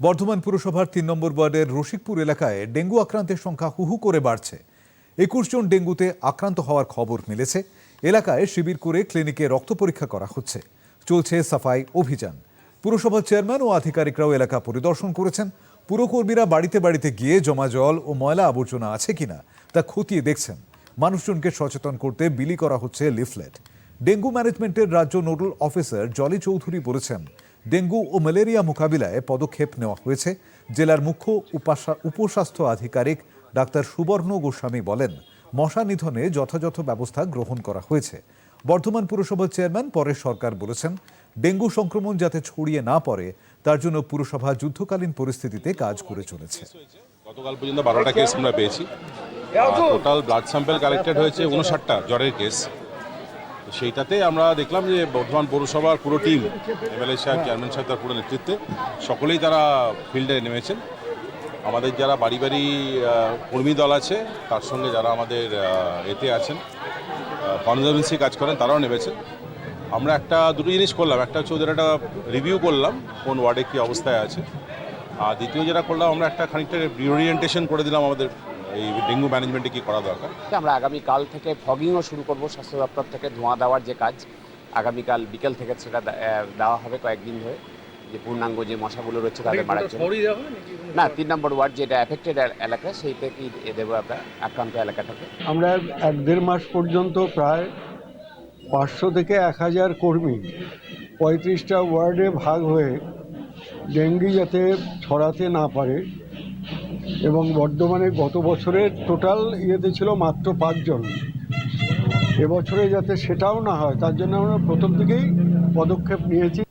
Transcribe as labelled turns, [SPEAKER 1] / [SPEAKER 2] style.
[SPEAKER 1] বর্ধমান পুরসভার তিন নম্বর ওয়ার্ডের রসিকপুর এলাকায় ডেঙ্গু আক্রান্তের সংখ্যা হুহু করে বাড়ছে। একুশ জন ডেঙ্গুতে আক্রান্ত হওয়ার খবর মিলেছে। এলাকায় শিবির করে ক্লিনিকে রক্ত পরীক্ষা করা হচ্ছে। চলছে সাফাই অভিযান। পুরসভার চেয়ারম্যান ও আধিকারিকরাও এলাকা পরিদর্শন করেছেন। পুরকর্মীরা বাড়িতে বাড়িতে গিয়ে জমা জল ও ময়লা আবর্জনা আছে কিনা তা খতিয়ে দেখছেন। মানুষজনকে সচেতন করতে বিলি করা হচ্ছে লিফলেট। ডেঙ্গু ম্যানেজমেন্টের রাজ্য নোডাল অফিসার জলি চৌধুরী বলেছেন ডেঙ্গু ও ম্যালেরিয়া মোকাবিলায় পদক্ষেপ নেওয়া হয়েছে। জেলার মুখ্য উপস্বাস্থ্য আধিকারিক ডাক্তার সুবর্ণ গোস্বামী বলেন, মশা নিধনে যথাযথ ব্যবস্থা গ্রহণ করা হয়েছে। বর্ধমান পুরসভার চেয়ারম্যান পরেশ সরকার বলেছেন, ডেঙ্গু সংক্রমণ যাতে ছড়িয়ে না পড়ে, তার জন্য পুরসভা যুদ্ধকালীন পরিস্থিতিতে কাজ করে চলেছে।
[SPEAKER 2] গতকাল পর্যন্ত বারোটা কেস আমরা পেয়েছি। টোটাল ব্লাড স্যাম্পেল কালেক্টেড হয়েছে উনষাটটা জ্বরের কেস সেইটাতে আমরা দেখলাম যে বর্ধমান পৌরসভার পুরো টিম এমএলএ সাহেব চেয়ারম্যান সাহেব তার পুরো নেতৃত্বে সকলেই তারা ফিল্ডে নেমেছেন। আমাদের যারা বাড়ি বাড়ি কর্মী দল আছে, তার সঙ্গে যারা আমাদের এতে আছেন কনজারভেন্সি কাজ করেন, তারাও নেমেছেন। আমরা একটা দুটো জিনিস করলাম, একটা হচ্ছে ওদের একটা রিভিউ করলাম, কোন ওয়ার্ডে কী অবস্থায় আছে। আর দ্বিতীয় যেটা করলাম, আমরা একটা খানিকটা রিওরিয়েন্টেশন করে দিলাম আমাদের এই ডেঙ্গু ম্যানেজমেন্টে কী করা দরকার?
[SPEAKER 3] আমরা আগামীকাল থেকে ফগিংও শুরু করব স্বাস্থ্য দপ্তর থেকে ধোঁয়া দেওয়ার যে কাজ আগামীকাল বিকেল থেকে সেটা দেওয়া হবে কয়েকদিন ধরে। যে পূর্ণাঙ্গ যে মশাগুলো রয়েছে তাদের মারার জন্য না তিন নম্বর ওয়ার্ড যেটা অ্যাফেক্টেড এলাকা সেই থেকেই দেবো আমরা আক্রান্ত এলাকাটাকে।
[SPEAKER 4] আমরা এক দেড় মাস পর্যন্ত প্রায় পাঁচশো থেকে এক হাজার কর্মী পঁয়ত্রিশটা ওয়ার্ডে ভাগ হয়ে ডেঙ্গি যাতে ছড়াতে না পারে এবং বর্ধমানে গত বছরের টোটাল ইয়েতে ছিল মাত্র পাঁচজন। এবছরে যাতে সেটাও না হয়, তার জন্য আমরা প্রথম থেকেই পদক্ষেপ নিয়েছি।